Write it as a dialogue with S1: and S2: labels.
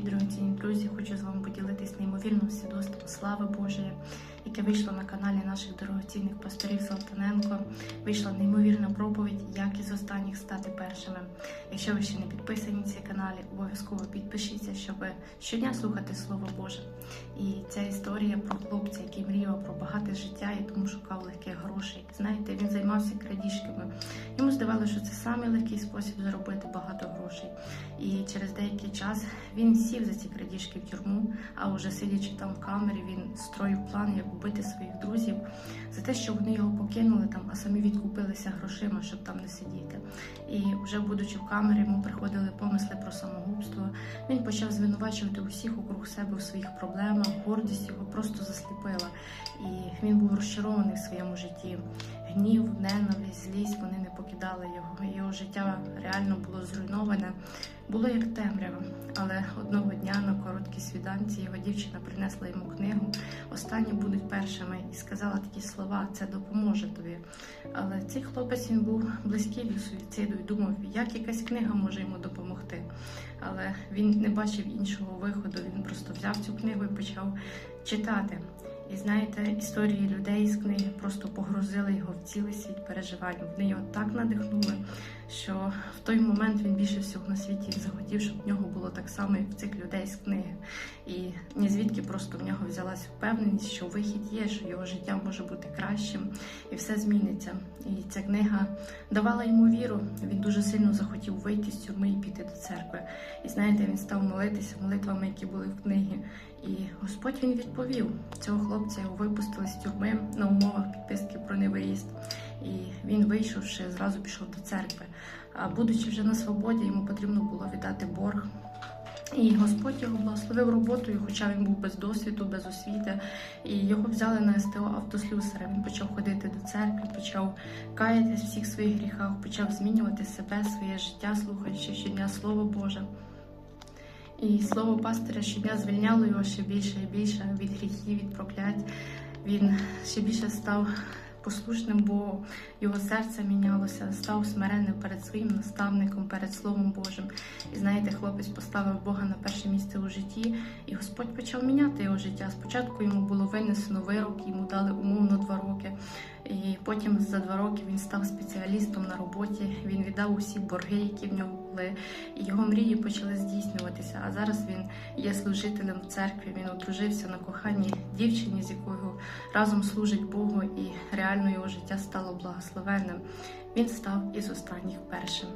S1: Привіт, дорогоцінні друзі! Хочу з вами поділитись неймовірним свідоцтвом слави Божої, яке вийшло на каналі наших дорогоцінних пасторів Салтаненко. Вийшла неймовірна проповідь, як із останніх стати першими. Якщо ви ще не підписані цей каналі, обов'язково підпишіться, щоб щодня слухати Слово Боже. І ця історія про хлопця, який мріяв про багате життя і тому шукав легких грошей. Знаєте, він займався крадіжками. Що це самий легкий спосіб заробити багато грошей. І через деякий час він сів за ці крадіжки в тюрму, а вже сидячи там в камері, він строїв план, як вбити своїх друзів за те, що вони його покинули там, а самі відкупилися грошима, щоб там не сидіти. І вже будучи в камері, йому приходили помисли про самогубство. Він почав звинувачувати усіх округ себе в своїх проблемах, гордість його просто засліпила. І він був розчарований в своєму житті. Гнів, ненависть, злість вони не покидали його. Його життя реально було зруйноване. Було як темрява, але одного дня на короткій свіданці його дівчина принесла йому книгу. Останні будуть першими і сказала такі слова: це допоможе тобі. Але цей хлопець він був близький до суїциду і думав, як якась книга може йому допомогти. Але він не бачив іншого виходу. Він просто взяв цю книгу і почав читати. І знаєте, історії людей з книги просто погрузили його в цілий світ переживань. Вони його так надихнули, що в той момент він більше всього на світі захотів, щоб в нього було так само, як в цих людей з книги. І ні звідки просто в нього взялась впевненість, що вихід є, що його життя може бути кращим і все зміниться. І ця книга давала йому віру. Він дуже сильно захотів вийти з тюрми і піти до церкви. І знаєте, він став молитися молитвами, які були в книгі. І Господь він відповів цього хлопця його випустили з тюрми на умовах підписки про невиїзд. І він, вийшовши, зразу пішов до церкви. А будучи вже на свободі, йому потрібно було віддати борг. І Господь його благословив роботою, хоча він був без досвіду, без освіти. І його взяли на СТО автослюсаря. Він почав ходити до церкви, почав каятись в всіх своїх гріхах, почав змінювати себе, своє життя, слухаючи щодня Слово Боже. І слово пастиря щодня звільняло його ще більше і більше від гріхів, від проклять. Він ще більше став послушним Богу, його серце мінялося, став смиренним перед своїм наставником, перед Словом Божим. І знаєте, хлопець поставив Бога на перше місце у житті, і Господь почав міняти його життя. Спочатку йому було винесено вирок, йому дали умовно два роки. І потім за два роки він став спеціалістом на роботі. Він віддав усі борги, які в нього були, і його мрії почали здійснюватися. А зараз він є служителем в церкві. Він одружився на коханій дівчині, з якою разом служить Богу, і реально його життя стало благословенним. Він став із останніх першим.